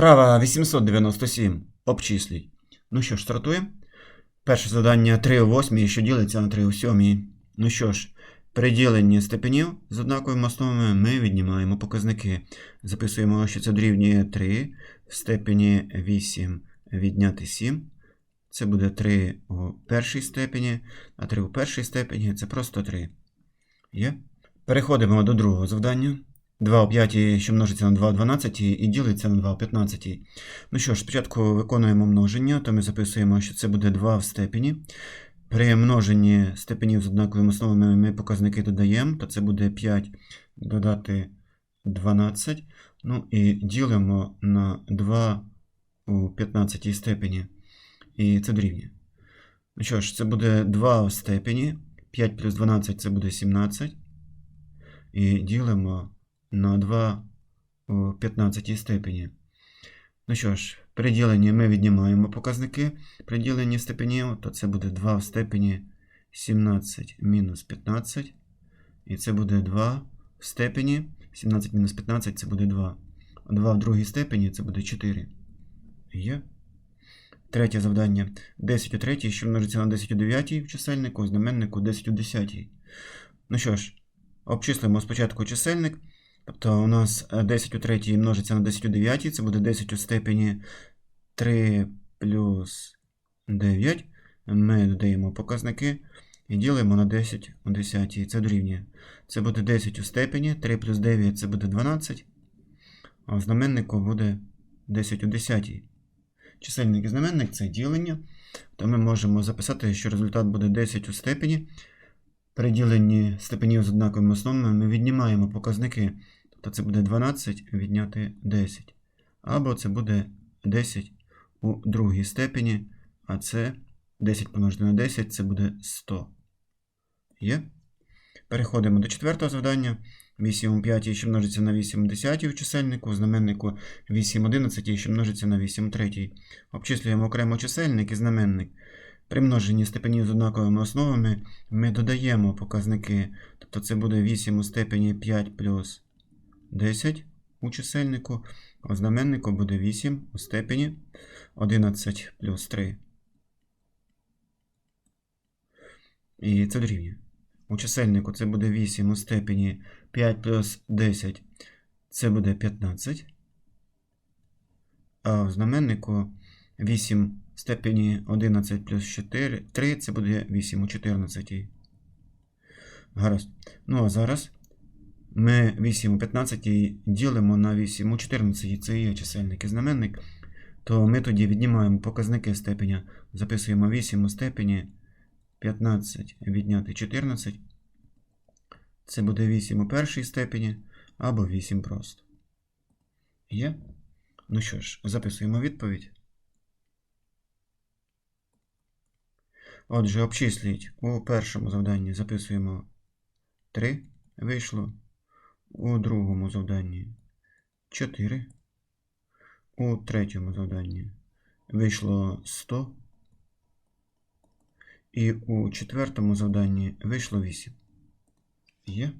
Вправа 897. Обчисліть. Ну що ж, стартуємо. Перше завдання 3 у 8, що ділиться на 3 у 7. Ну що ж, при діленні степенів з однаковими основами ми віднімаємо показники. Записуємо, що це дорівнює 3 в степені 8 відняти 7. Це буде 3 у першій степені, а 3 у першій степені це просто 3. Є? Переходимо до другого завдання. 2 у 5, що множиться на 2 у 12 і ділиться на 2 у 15. Ну що ж, спочатку виконуємо множення, то ми записуємо, що це буде 2 в степені. При множенні степенів з однаковими основами ми показники додаємо, то це буде 5 додати 12. Ну і ділимо на 2 у 15 степені. І це дорівнює. Ну що ж, це буде 2 в степені. 5 плюс 12 це буде 17. І ділимо на 2 у 15 степені. Ну що ж, при діленні ми віднімаємо показники. При діленні степенів, то це буде 2 в степені 17 мінус 15. І це буде 2 в степені. 17 мінус 15 це буде 2. 2 в другій степені це буде 4. Є. Третє завдання. 10 у третій, що множиться на 10 у 9 в чисельнику, знаменнику 10 у 10. Ну що ж, обчислимо спочатку чисельник. Тобто у нас е, 10 у третій множиться на 10 у 9, це буде 10 у степені 3 плюс 9. Ми додаємо показники і ділимо на 10 у 10. Це дорівнює. Це буде 10 у степені, 3 плюс 9 це буде 12. А в знаменнику буде 10 у 10. Чисельник і знаменник це ділення. То ми можемо записати, що результат буде 10 у степені. При діленні степенів з однаковими основами ми віднімаємо показники. Тобто це буде 12 відняти 10. Або це буде 10 у другій степені, а це 10 помножити на 10 це буде 100. Є? Переходимо до четвертого завдання. 8 у 5, що множиться на 8 у 10 у чисельнику, у знаменнику 8 у 11, що множиться на 8 у 3. Обчислюємо окремо чисельник і знаменник. При множенні степенів з однаковими основами ми додаємо показники. Тобто це буде 8 у степені 5 плюс 10 у чисельнику, у знаменнику буде 8 у степені 11 плюс 3. І це дорівнює. У чисельнику це буде 8 у степені 5 плюс 10, це буде 15. А в знаменнику 8 в степені 11 плюс 4, 3, це буде 8 у 14. Гаразд. Ну а зараз ми 8 у 15 ділимо на 8 у 14, це є чисельник і знаменник. То ми тоді віднімаємо показники степеня. Записуємо 8 у степені 15 відняти 14. Це буде 8 у першій степені або 8 просто. Є? Ну що ж, записуємо відповідь. Отже, обчисліть у першому завданні записуємо 3. Вийшло. У другому завданні 4. У третьому завданні вийшло 100. І у четвертому завданні вийшло 8. Є.